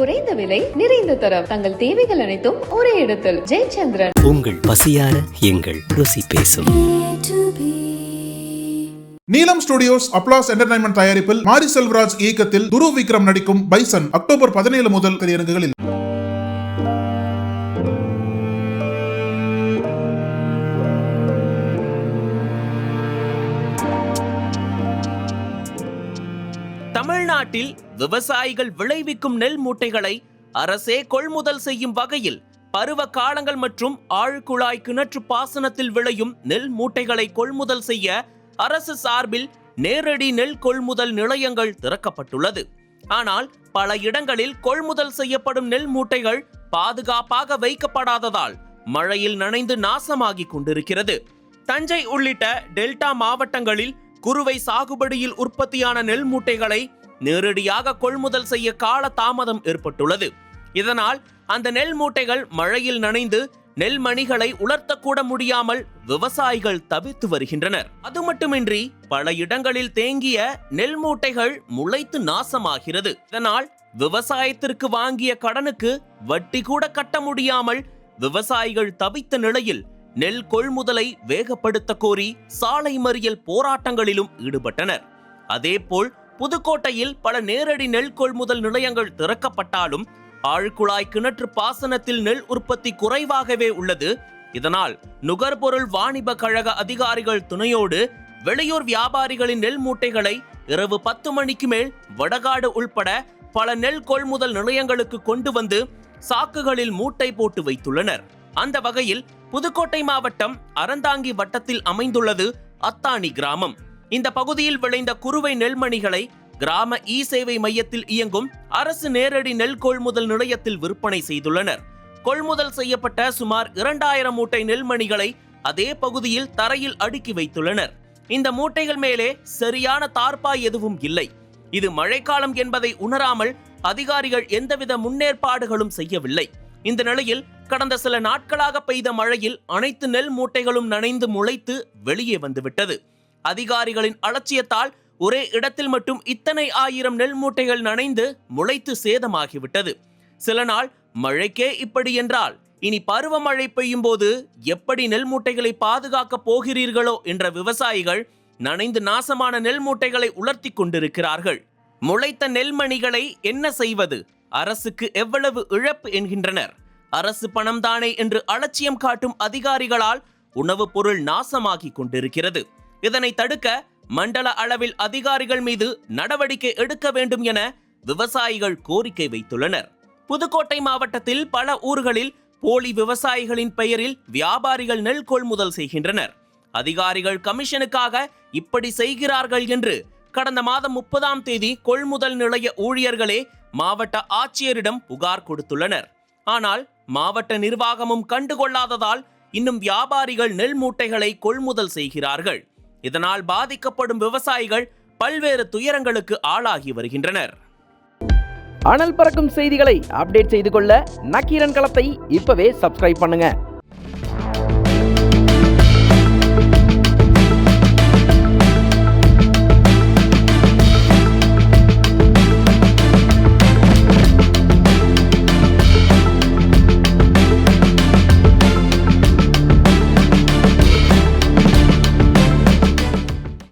குறைந்த விலை நிறைந்த தரம். தங்கள் தேவைகள் அனைத்தும் ஒரே இடத்தில். ஜெயச்சந்திரன். உங்கள் பசியார எங்கள் ருசி பேசும். நீலம் ஸ்டுடியோஸ் அப்ளாஸ் என்டர்டைன்மெண்ட் தயாரிப்பில் மாரி செல்வராஜ் இயக்கத்தில் துரு விக்ரம் நடிக்கும் பைசன் அக்டோபர் பதினேழு முதல் திரையரங்குகளில். தமிழ்நாட்டில் விவசாயிகள் விளைவிக்கும் நெல் மூட்டைகளை அரசே கொள்முதல் செய்யும் வகையில் பருவ காலங்கள் மற்றும் ஆழ்குழாய் கிணற்று பாசனத்தில் விளையும் நெல் மூட்டைகளை கொள்முதல் செய்ய அரசு சார்பில் நேரடி நெல் கொள்முதல் நிலையங்கள் திறக்கப்பட்டுள்ளது. ஆனால் பல இடங்களில் கொள்முதல் செய்யப்படும் நெல் மூட்டைகள் பாதுகாப்பாக வைக்கப்படாததால் மழையில் நனைந்து நாசமாகிக் கொண்டிருக்கிறது. தஞ்சை உள்ளிட்ட டெல்டா மாவட்டங்களில் குறுவை சாகுபடியில் உற்பத்தியான நெல் மூட்டைகளை நேரடியாக கொள்முதல் செய்ய கால தாமதம் ஏற்பட்டுள்ளது. இதனால் அந்த நெல் மூட்டைகள் மழையில் நனைந்து நெல் மணிகளை உலர்த்தக்கூட முடியாமல் விவசாயிகள் தவித்து வருகின்றனர். அது மட்டுமின்றி பல இடங்களில் தேங்கிய நெல் மூட்டைகள் முளைத்து நாசமாகிறது. இதனால் விவசாயத்திற்கு வாங்கிய கடனுக்கு வட்டி கூட கட்ட முடியாமல் விவசாயிகள் தவித்த நிலையில் நெல் கொள்முதலை வேகப்படுத்த கோரி சாலை மறியல் போராட்டங்களிலும் ஈடுபட்டனர். அதேபோல் புதுக்கோட்டையில் பல நேரடி நெல் கொள்முதல் நிலையங்கள் திறக்கப்பட்டாலும் ஆழ்குழாய் கிணற்று பாசனத்தில் நெல் உற்பத்தி குறைவாகவே உள்ளது. இதனால் நுகர்பொருள் வாணிப கழக அதிகாரிகள் துணையோடு வெளியூர் வியாபாரிகளின் நெல் மூட்டைகளை இரவு பத்து மணிக்கு மேல் வடகாடு உள்பட பல நெல் கொள்முதல் நிலையங்களுக்கு கொண்டு வந்து சாக்குகளில் மூட்டை போட்டு வைத்துள்ளனர். அந்த வகையில் புதுக்கோட்டை மாவட்டம் அறந்தாங்கி வட்டத்தில் அமைந்துள்ளது அத்தானி கிராமம். இந்த பகுதியில் விளைந்த குறுவை நெல்மணிகளை கிராம இ சேவை மையத்தில் இயங்கும் அரசு நேரடி நெல் கொள்முதல் நிலையத்தில் விற்பனை செய்துள்ளனர். கொள்முதல் செய்யப்பட்ட சுமார் இரண்டாயிரம் மூட்டை நெல்மணிகளை அதே பகுதியில் தரையில் அடுக்கி வைத்துள்ளனர். இந்த மூட்டைகள் மேலே சரியான தார்பாய் எதுவும் இல்லை. இது மழைக்காலம் என்பதை உணராமல் அதிகாரிகள் எந்தவித முன்னேற்பாடுகளும் செய்யவில்லை. இந்த நிலையில் கடந்த சில நாட்களாக பெய்த மழையில் அனைத்து நெல் மூட்டைகளும் நனைந்து முளைத்து வெளியே வந்துவிட்டது. அதிகாரிகளின் அலட்சியத்தால் ஒரே இடத்தில் மட்டும் இத்தனை ஆயிரம் நெல் மூட்டைகள் நனைந்து முளைத்து சேதமாகிவிட்டது. சில நாள் மழைக்கே இப்படி என்றால் இனி பருவமழை பெய்யும் போது எப்படி நெல் மூட்டைகளை பாதுகாக்கப் போகிறீர்களோ என்ற விவசாயிகள் நனைந்து நாசமான நெல் மூட்டைகளை உலர்த்தி கொண்டிருக்கிறார்கள். முளைத்த நெல்மணிகளை என்ன செய்வது? அரசுக்கு எவ்வளவு இழப்பு என்கின்றனர். அரசு பணம்தானே என்று அலட்சியம் காட்டும் அதிகாரிகளால் உணவுப் பொருள் நாசமாகி கொண்டிருக்கிறது. இதனை தடுக்க மண்டல அளவில் அதிகாரிகள் மீது நடவடிக்கை எடுக்க வேண்டும் என விவசாயிகள் கோரிக்கை வைத்துள்ளனர். புதுக்கோட்டை மாவட்டத்தில் பல ஊர்களில் போலி விவசாயிகளின் பெயரில் வியாபாரிகள் நெல் கொள்முதல் செய்கின்றனர். அதிகாரிகள் கமிஷனுக்காக இப்படி செய்கிறார்கள் என்று கடந்த மாதம் முப்பதாம் தேதி கொள்முதல் நிலைய ஊழியர்களே மாவட்ட ஆட்சியரிடம் புகார் கொடுத்துள்ளனர். ஆனால் மாவட்ட நிர்வாகமும் கண்டுகொள்ளாததால் இன்னும் வியாபாரிகள் நெல் மூட்டைகளை கொள்முதல் செய்கிறார்கள். இதனால் பாதிக்கப்படும் விவசாயிகள் பல்வேறு துயரங்களுக்கு ஆளாகி வருகின்றனர். அனல் பறக்கும் செய்திகளை அப்டேட் செய்து கொள்ள நக்கீரன் களத்தை இப்பவே சப்ஸ்கிரைப் பண்ணுங்க.